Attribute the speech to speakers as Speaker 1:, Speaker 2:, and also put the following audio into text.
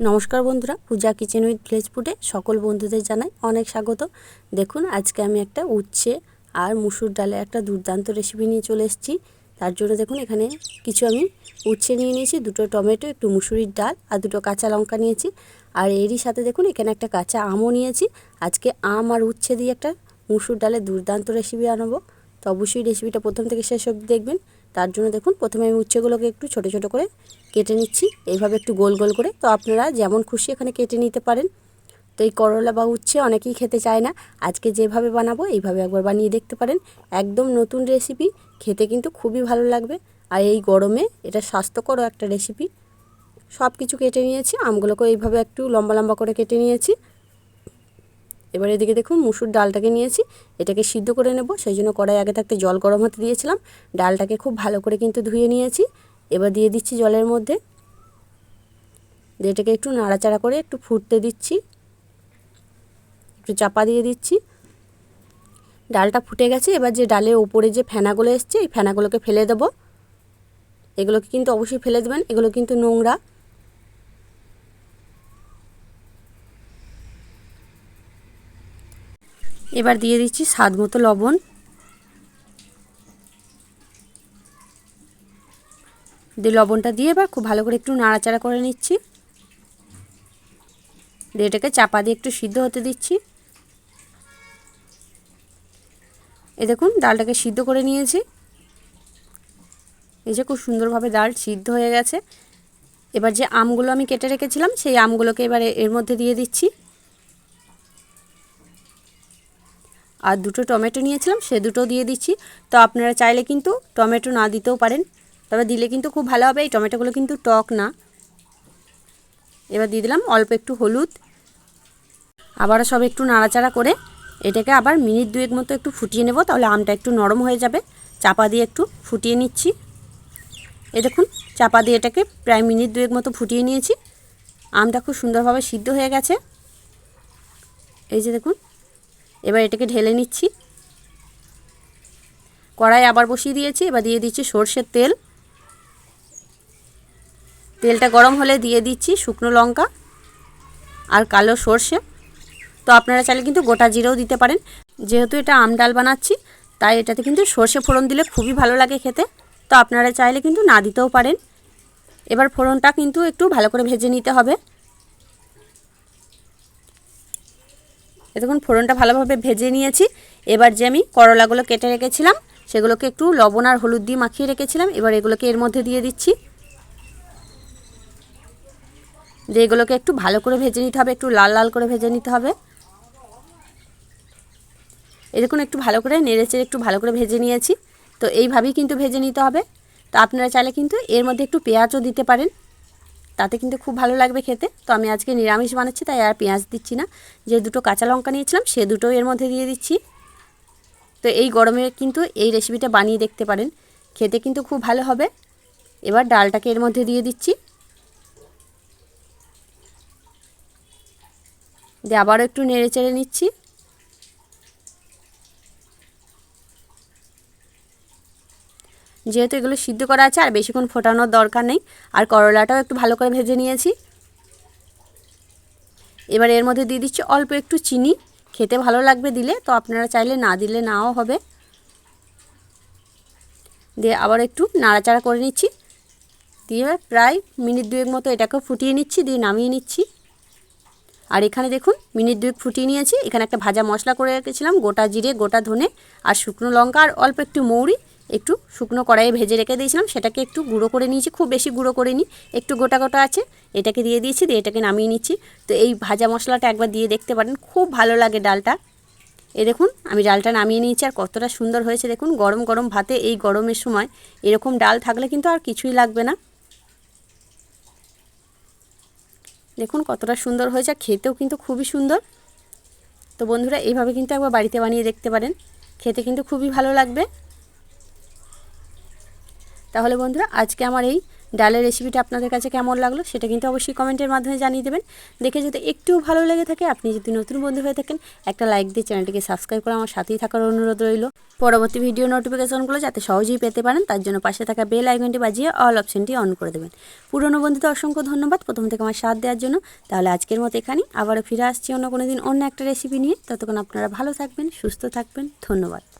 Speaker 1: নমস্কার বন্ধুরা, পূজা kitchen with village ফুডে সকল বন্ধুদের জানাই অনেক স্বাগত। দেখুন, আজকে আমি একটা উচ্ছে আর মুসুর ডালের একটা দুর্দান্ত রেসিপি নিয়ে চলে এসেছি। তার জন্য দেখুন, এখানে কিছু আমি উচ্ছে নিয়ে নিয়েছি, দুটো টমেটো, একটু মুসুরির ডাল আর দুটো কাঁচা লঙ্কা নিয়েছি। আর এরই সাথে দেখুন, এখানে একটা কাঁচা আমও নিয়েছি। আজকে আম আর উচ্ছে দিয়ে একটা মুসুর ডালের দুর্দান্ত রেসিপি আনাবো তো অবশ্যই রেসিপিটা প্রথম থেকে শেষ অবধি দেখবেন। তার জন্য দেখুন, প্রথমে আমি উচ্ছেগুলোকে একটু ছোট ছোট করে কেটে নিচ্ছি। এইভাবে একটু গোল গোল করে। তো আপনারা যেমন খুশি এখানে কেটে নিতে পারেন। তো এই করলা বা উচ্ছে অনেকেই খেতে চায় না। আজকে যেভাবে বানাবো, এইভাবে একবার বানিয়ে দেখতে পারেন। একদম নতুন রেসিপি, খেতে কিন্তু খুবই ভালো লাগবে। আর এই গরমে এটা স্বাস্থ্যকরও একটা রেসিপি। সব কিছু কেটে নিয়েছি। আমগুলোকে এইভাবে একটু লম্বা লম্বা করে কেটে নিয়েছি। এবার এদিকে দেখুন মুসুর ডালটাকে নিয়েছি, এটাকে সিদ্ধ করে নেব, সেই জন্য কড়াই আগে থাকতে জল গরম হতে দিয়েছিলাম, ডালটাকে খুব ভালো করে কিন্তু ধুয়ে নিয়েছি, এবার দিয়ে দিচ্ছি জলের মধ্যে, দিয়ে এটাকে একটু নাড়াচাড়া করে একটু ফুটতে দিচ্ছি, একটু চাপা দিয়ে দিচ্ছি, ডালটা ফুটে গেছে, এবার যে ডালের ওপরে যে ফেনাগুলো এসছে, এই ফেনাগুলোকে ফেলে দেবো, এগুলোকে কিন্তু অবশ্যই ফেলে দেবেন, এগুলো কিন্তু নোংরা এবার দিয়ে দিচ্ছি স্বাদ মতো লবণ। দিয়ে লবণটা দিয়ে এবার খুব ভালো করে একটু নাড়াচাড়া করে নিচ্ছি। দিয়ে এটাকে চাপা দিয়ে একটু সিদ্ধ হতে দিচ্ছি। এ দেখুন, ডালটাকে সিদ্ধ করে নিয়েছি। এই যে খুব সুন্দরভাবে ডাল সিদ্ধ হয়ে গেছে। এবার যে আমগুলো আমি কেটে রেখেছিলাম, সেই আমগুলোকে এবার এর মধ্যে দিয়ে দিচ্ছি। আর দুটো টমেটো নিয়েছিলাম, সে দুটো দিয়ে দিচ্ছি। তো আপনারা চাইলে কিন্তু টমেটো না দিতেও পারেন, তবে দিলে কিন্তু খুব ভালো হবে। এই টমেটোগুলো কিন্তু টক না। এবার দিয়ে দিলাম অল্প একটু হলুদ। আবারও সব একটু নাড়াচাড়া করে এটাকে আবার মিনিট দুয়েক মতো একটু ফুটিয়ে নেব, তাহলে আমটা একটু নরম হয়ে যাবে। চাপা দিয়ে একটু ফুটিয়ে নিচ্ছি। এ দেখুন, চাপা দিয়ে এটাকে প্রায় মিনিট দুয়েক মতো ফুটিয়ে নিয়েছি। আমটা খুব সুন্দরভাবে সিদ্ধ হয়ে গেছে। এই যে দেখুন এবার এটাকে ঢেলে নিচ্ছি। কড়াই আবার বসিয়ে দিয়েছি, এবার দিয়ে দিচ্ছি সর্ষের তেল। তেলটা গরম হলে দিয়ে দিচ্ছি শুকনো লঙ্কা আর কালো সর্ষে। তো আপনারা চাইলে কিন্তু গোটা জিরেও দিতে পারেন। যেহেতু এটা আম ডাল বানাচ্ছি, তাই এটাতে কিন্তু সর্ষে ফোড়ন দিলে খুবই ভালো লাগে খেতে। তো আপনারা চাইলে কিন্তু না দিতেও পারেন। এবার ফোড়নটা কিন্তু একটু ভালো করে ভেজে নিতে হবে। দেখুন, ফোড়নটা ভালোভাবে ভেজে নিয়েছি। এবার যে আমি করলাগুলো কেটে রেখেছিলাম, সেগুলোকে একটু লবণ আর হলুদ দিয়ে মাখিয়ে রেখেছিলাম। এবার এগুলোকে এর মধ্যে দিয়ে দিচ্ছি। দিয়ে এগুলোকে একটু ভালো করে ভেজে নিতে হবে, একটু লাল লাল করে ভেজে নিতে হবে। দেখুন, একটু ভালো করে নেড়েচেড়ে একটু ভালো করে ভেজে নিয়েছি। তো এইভাবেই কিন্তু ভেজে নিতে হবে। তো আপনারা চাইলে কিন্তু এর মধ্যে একটু পেঁয়াজও দিতে পারেন। তাতে কিন্তু খুব ভালো লাগবে খেতে। তো আমি আজকে নিরামিষ বানাচ্ছি, তাই আর পেঁয়াজ দিচ্ছি না। যে দুটো কাঁচা লঙ্কা নিয়েছিলাম, সে দুটো এর মধ্যে দিয়ে দিচ্ছি। তো এই গরমে কিন্তু এই রেসিপিটা বানিয়ে দেখতে পারেন। খেতে কিন্তু খুব ভালো হবে। এবার ডালটাকে এর মধ্যে দিয়ে দিচ্ছি। দিয়ে আবারও একটু নেড়ে চেড়ে নিচ্ছি। যেহেতু এগুলো সিদ্ধ করা আছে, আর বেশিক্ষণ ফোটানোর দরকার নেই। আর করলাটাও একটু ভালো করে ভেজে নিয়েছি। এবার এর মধ্যে দিয়ে দিচ্ছি অল্প একটু চিনি। খেতে ভালো লাগবে দিলে, তো আপনারা চাইলে না দিলে নাও হবে। দিয়ে আবার একটু নাড়াচাড়া করে নিচ্ছি। দিয়ে প্রায় মিনিট দুয়েক মতো এটাকে ফুটিয়ে নিচ্ছি, দিয়ে নামিয়ে নিচ্ছি। আর এখানে দেখুন, মিনিট দুয়েক ফুটিয়ে নিয়েছি। এখানে একটা ভাজা মশলা করে রেখেছিলাম, গোটা জিরে, গোটা ধনে, আর শুকনো লঙ্কা, আর অল্প একটু মৌরি। একটু শুকনো কড়াইয়ে ভেজে রেখে দিয়েছিলাম, সেটাকে একটু গুঁড়ো করে নিয়েছি, খুব বেশি গুঁড়ো করে নিই একটু গোটা গোটা আছে, এটাকে দিয়ে দিয়েছি, দিয়ে এটাকে নামিয়ে নিচ্ছি। তো এই ভাজা মশলাটা একবার দিয়ে দেখতে পারেন, খুব ভালো লাগে ডালটা। এ দেখুন, আমি ডালটা নামিয়ে নিয়েছি, আর কতটা সুন্দর হয়েছে, দেখুন, গরম গরম ভাতে এই গরমের সময় এরকম ডাল থাকলে কিন্তু আর কিছুই লাগবে না। দেখুন, কতটা সুন্দর হয়েছে খেতেও কিন্তু খুবই সুন্দর। তো বন্ধুরা, এইভাবে কিন্তু একবার বাড়িতে বানিয়ে দেখতে পারেন, খেতে কিন্তু খুবই ভালো লাগবে। তাহলে বন্ধুরা, আজকে আমার এই ডালের রেসিপিটা আপনাদের কাছে কেমন লাগল সেটা কিন্তু অবশ্যই কমেন্টের মাধ্যমে জানিয়ে দেবেন। দেখে যদি একটুও ভালো লেগে থাকে, আপনি যদি নতুন বন্ধু হয়ে থাকেন, একটা লাইক দিয়ে চ্যানেলটিকে সাবস্ক্রাইব করে আমার সাথেই থাকার অনুরোধ রইল। পরবর্তী ভিডিও নোটিফিকেশনগুলো যাতে সহজেই পেতে পারেন, তার জন্য পাশে থাকা বেল আইকনটি বাজিয়ে অল অপশনটি অন করে দেবেন। পুরনো বন্ধুদের অসংখ্য ধন্যবাদ প্রথম থেকে আমার সাথ দেওয়ার জন্য। তাহলে আজকের মতো এখানেই আবারও ফিরে আসছি অন্য কোনো দিন অন্য একটা রেসিপি নিয়ে। ততক্ষণ আপনারা ভালো থাকবেন, সুস্থ থাকবেন, ধন্যবাদ।